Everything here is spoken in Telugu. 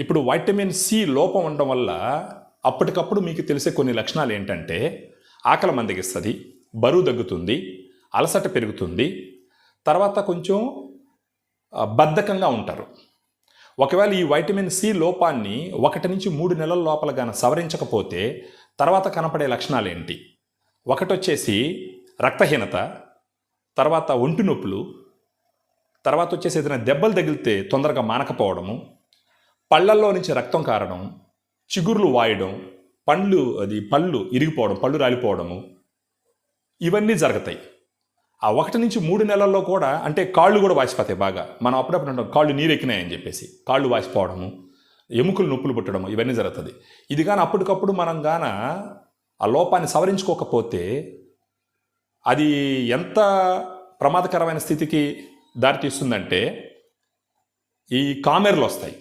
ఇప్పుడు వైటమిన్ సి లోపం ఉండడం వల్ల అప్పటికప్పుడు మీకు తెలిసే కొన్ని లక్షణాలు ఏంటంటే ఆకలి మందగిస్తుంది బరువు తగ్గుతుంది అలసట పెరుగుతుంది. తర్వాత కొంచెం బద్ధకంగా ఉంటారు. ఒకవేళ ఈ వైటమిన్ సి లోపాన్ని ఒకటి నుంచి మూడు నెలల లోపల గాన సవరించకపోతే తర్వాత కనపడే లక్షణాలు ఏంటి? ఒకటి వచ్చేసి రక్తహీనత తర్వాత ఒంటి నొప్పులు తర్వాత వచ్చేసి ఏదైనా దెబ్బలు తగిలితే తొందరగా మానకపోవడము పళ్ళల్లో నుంచి రక్తం కారడం చిగుర్లు వాయడం పండ్లు అది పళ్ళు ఇరిగిపోవడం పళ్ళు రాలిపోవడము ఇవన్నీ జరుగుతాయి. ఆ ఒకటి నుంచి మూడు నెలల్లో కూడా అంటే కాళ్ళు కూడా వాసిపోతాయి బాగా. మనం అప్పుడప్పుడు అంటాం కాళ్ళు నీరెక్కినాయని చెప్పేసి. కాళ్ళు వాసిపోవడము ఎముకలు నొప్పులు పుట్టడము ఇవన్నీ జరుగుతుంది ఇది కానీ అప్పటికప్పుడు మనం గాన ఆ లోపాన్ని సవరించుకోకపోతే అది ఎంత ప్రమాదకరమైన స్థితికి దారితీస్తుందంటే ఈ కామెర్లు వస్తాయి.